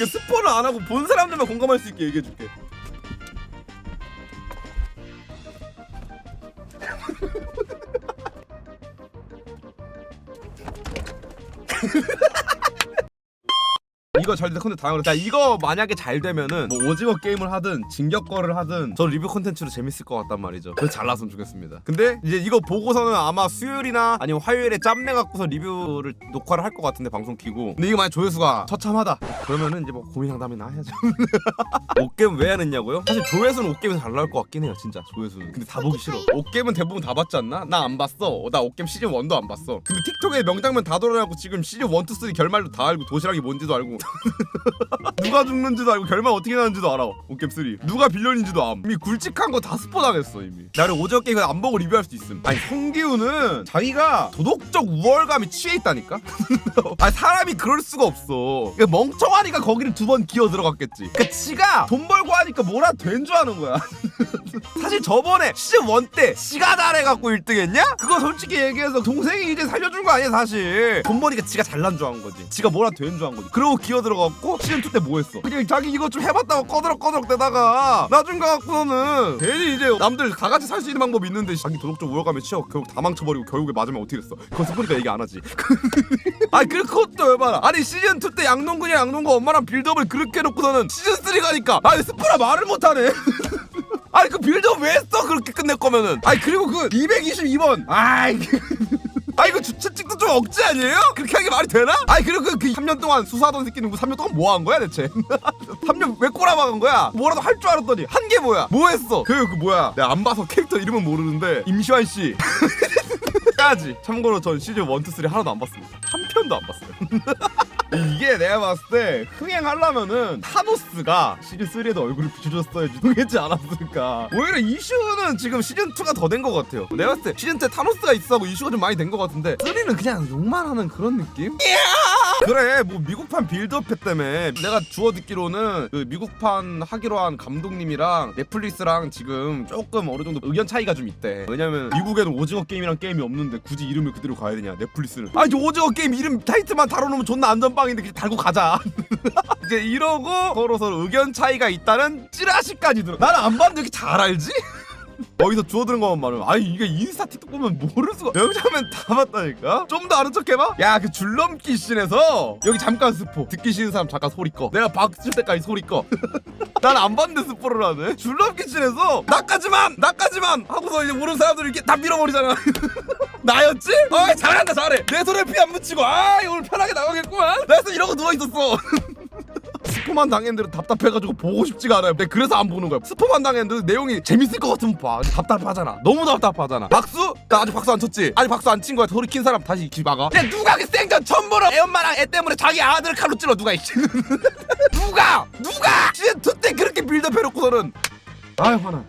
이거 스포를 안 하고 본 사람들만 공감할 수 있게 얘기해 줄게. 이거 잘 됐는데 다양한 자 이거 만약에 잘 되면은 뭐 오징어 게임을 하든 진격거를 하든 저 리뷰 콘텐츠로 재밌을 것 같단 말이죠. 그래서 잘 나왔으면 좋겠습니다. 근데 이제 이거 보고서는 아마 수요일이나 아니면 화요일에 짬내 갖고서 리뷰를 녹화를 할 것 같은데 방송 키고. 근데 이거 만약 조회수가 처참하다. 그러면은 이제 뭐 고민 상담이나 해야죠. 옷게임 왜안 했냐고요? 사실 조회수는 옷게임에서 잘 나올 것 같긴 해요 진짜 조회수는. 근데 다 보기 싫어. 옷게임은 대부분 다 봤지 않나? 나 안 봤어. 나 옷게임 시즌 1도 안 봤어. 근데 틱톡에 명장면 다 돌아가고 지금 시즌 1, 2, 3 결말도 다 알고 도시락이 뭔지도 알고 누가 죽는지도 알고 결말 어떻게 나는지도 알아 옷게임 3 누가 빌런인지도 암. 이미 굵직한 거 다 스포 당했어 이미. 나를 오징어 게임 안 보고 리뷰할 수도 있음. 아니 성기훈은 자기가 도덕적 우월감이 취해 있다니까? 아니 사람이 그럴 수가 없어. 그러니까 멍청하니까 거기를 두 번 기어 들어갔겠지. 그러니까 지가 돈 벌고 하니까 뭐라 된 줄 아는 거야. 사실 저번에 시즌 1때 지가 잘해갖고 1등 했냐? 그거 솔직히 얘기해서 동생이 이제 살려준 거 아니야 사실. 돈 버니까 지가 잘난 줄안 거지. 지가 뭐라 된줄안 거지. 그러고 기어 들어갔고 시즌 2 때 뭐 했어? 그냥 자기 이거 좀 해봤다고 꺼드럭꺼드럭 대다가 나중 가갖고는 괜히 이제 남들 다 같이 살 수 있는 방법이 있는데 자기 도덕적 우월감에 치여 결국 다 망쳐버리고 결국에 마지막에 어떻게 됐어? 그거 스포니까 얘기 안 하지. 아니 그것도 해봐라. 아니 시즌 2 때 양농군이 양농구 엄마랑 빌드업을 그렇게 해놓고서는 시즌 3 가니까. 아니 스포라 말을 못하네. 아니 그 빌드업 왜 했어? 그렇게 끝낼 거면은. 아니 그리고 그 222번. 아이 아 이거 주최 찍도 좀 억지 아니에요? 그렇게 하는 게 말이 되나? 아니 그리고 그, 그 3년 동안 수사하던 새끼는 그 3년 동안 뭐 한 거야 대체? 3년 왜 꼬라박은 거야? 뭐라도 할 줄 알았더니 한 게 뭐야? 뭐 했어? 그 그 뭐야? 내가 안 봐서 캐릭터 이름은 모르는데 임시완 씨 까지 참고로 전 시즌 1, 2, 3 하나도 안 봤습니다 한 편도 안 봤어요 이게 내가 봤을 때 흥행하려면은 타노스가 시즌 3에도 얼굴을 비춰줬어야지 흥했지 않았을까. 오히려 이슈는 지금 시즌 2가 더 된 것 같아요. 내가 봤을 때 시즌 때 타노스가 있어하고 이슈가 좀 많이 된 것 같은데 3는 그냥 욕만 하는 그런 느낌? 그래 뭐 미국판 빌드업 했다며. 내가 주워 듣기로는 그 미국판 하기로 한 감독님이랑 넷플릭스랑 지금 조금 어느 정도 의견 차이가 좀 있대. 왜냐면 미국에는 오징어 게임이란 게임이 없는데 굳이 이름을 그대로 가야 되냐 넷플릭스는 아니 오징어 게임 이름 타이틀만 다뤄놓으면 존나 안전빵인데 그냥 달고 가자. 이제 이러고 서로 서로 의견 차이가 있다는 찌라시까지 들어. 나는 안 봤는데 이렇게 잘 알지? 어디서 주워 들은 것만 말하면. 아니 이게 인스타 틱톡 보면 모를 수가. 영상면 다 봤다니까? 좀 더 아는 척 해봐. 야 그 줄넘기 씬에서 여기 잠깐 스포. 듣기 싫은 사람 잠깐 소리 꺼. 내가 박줄 때까지 소리 꺼난 안 봤는데 스포를 하네. 줄넘기 씬에서 나까지만 나까지만 하고서 이제 모르는 사람들 이렇게 다 밀어버리잖아. 나였지? 어 잘한다 잘해. 내 손에 피 안 묻히고. 아 오늘 편하게 나가겠구만. 나서 이러고 누워있었어 스포만 당했는데 답답해가지고 보고 싶지가 않아요. 근데 그래서 안 보는 거야. 스포만 당했는데 내용이 재밌을 것 같으면 봐. 근데 답답하잖아. 너무 답답하잖아. 박수? 나 아직 박수 안 쳤지? 아직 박수 안 친 거야. 소리 킨 사람 다시 길 막아. 야 누가 그 생전 천보로 애 엄마랑 애 때문에 자기 아들을 칼로 찔러 누가 이씨. 누가? 누가? 시즌 2때 그렇게 빌드업 해놓고서는 아유 화나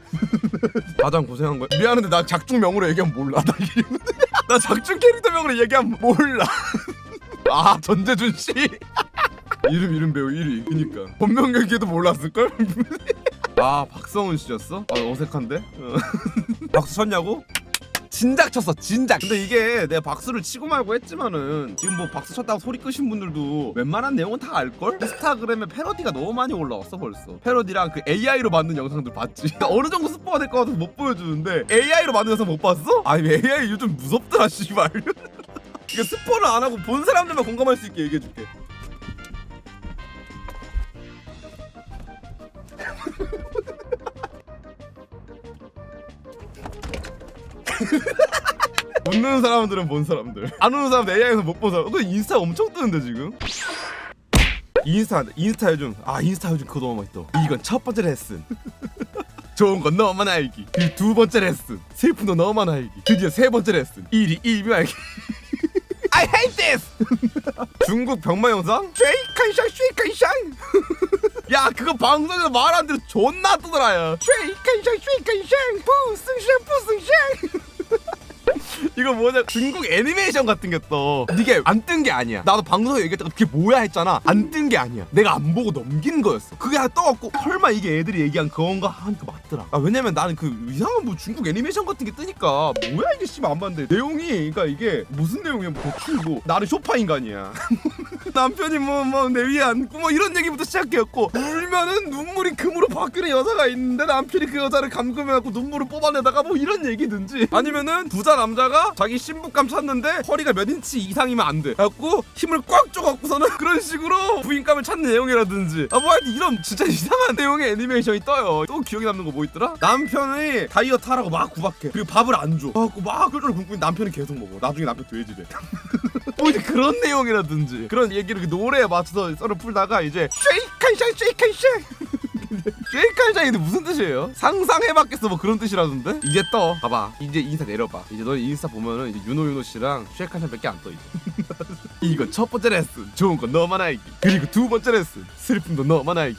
가장 고생한 거야 미안한데 나 작중명으로 얘기하면 몰라 나, 나 작중 캐릭터명으로 얘기하면 몰라 아 전재준 씨 이름 이름 배우 1위 그니까 본명 얘기도 몰랐을걸? 아 박성훈 씨였어? 아 어색한데? 어. 박수 쳤냐고? 진작 쳤어 진작 근데 이게 내가 박수를 치고 말고 했지만은 지금 뭐 박수 쳤다고 소리 끄신 분들도 웬만한 내용은 다 알걸? 인스타그램에 패러디가 너무 많이 올라왔어 벌써 패러디랑 그 AI로 만든 영상들 봤지 어느 정도 스포가 될 것 같아서 못 보여주는데 AI로 만든 영상 못 봤어? 아니 AI 요즘 무섭더라 씨발 이거 스포를 안 하고 본 사람들만 공감할 수 있게 얘기해줄게 웃는 사람들은 본 사람들. 안 웃는 사람들 AI에서 못 본 사람. 그 인스타 엄청 뜨는데 지금? 인스타 인스타 요즘. 아 인스타 요즘 그거 너무 떠 이건 첫 번째 레슨. 좋은 건 너만 알기. 그리고 두 번째 레슨. 슬픈 거 너만 알기. 드디어 세 번째 레슨. 일이 일이 알기. I hate this! 중국 병마 영상? 쉐이칸샹 쉐이칸샹 야 그거 방송에서 말 안 들어 존나 뜨더라요. 쉐이칸샹 쉐이칸샹 푸승샹 푸승샹 이거 뭐냐 중국 애니메이션 같은 게떠 이게 안 뜬 게 아니야. 나도 방송에 얘기했다가 그게 뭐야 했잖아. 안 뜬 게 아니야. 내가 안 보고 넘긴 거였어. 그게 하나 떠갖고 설마 이게 애들이 얘기한 그건가? 하니까 맞더라. 아 왜냐면 나는 그 이상한 뭐 중국 애니메이션 같은 게 뜨니까 뭐야 이게 씨발 안 봤는데. 내용이 그러니까 이게 무슨 내용이야? 뭐 대충 뭐 나는 쇼파 인간이야 남편이 뭐 뭐 내 위에 앉고 뭐 이런 얘기부터 시작했고 울면은 눈물이 금으로 바뀌는 여자가 있는데 남편이 그 여자를 감금해갖고 눈물을 뽑아내다가 뭐 이런 얘기든지 아니면은 부자 남자가 자기 신부감 찾는데 허리가 몇 인치 이상이면 안 돼. 갖고 힘을 꽉 줘갖고서는 그런 식으로 부인감을 찾는 내용이라든지 아 뭐 이런 진짜 이상한 내용의 애니메이션이 떠요. 또 기억에 남는 거 뭐 있더라? 남편이 다이어트 하라고 막 구박해. 그리고 밥을 안 줘. 그래갖고 막 끓여를 굶고 남편이 계속 먹어. 나중에 남편 돼지돼. 뭐 이제 그런 내용이라든지 그런 얘기를 그 노래에 맞춰서 썰을 풀다가 이제 쉐이칸 쉐이칸 쉐 쉐이칸 샤인데 무슨 뜻이에요? 상상해봤겠어 뭐 그런 뜻이라던데? 이제 떠. 봐봐. 이제 인스타 내려봐. 이제 너 인스타 보면은 이제 윤호 윤호 씨랑 쉐이칸 샤인밖에 안 떠 이제. 이거 첫 번째 레슨. 좋은 거 너만 알기. 그리고 두 번째 레슨. 슬픔도 너만 알기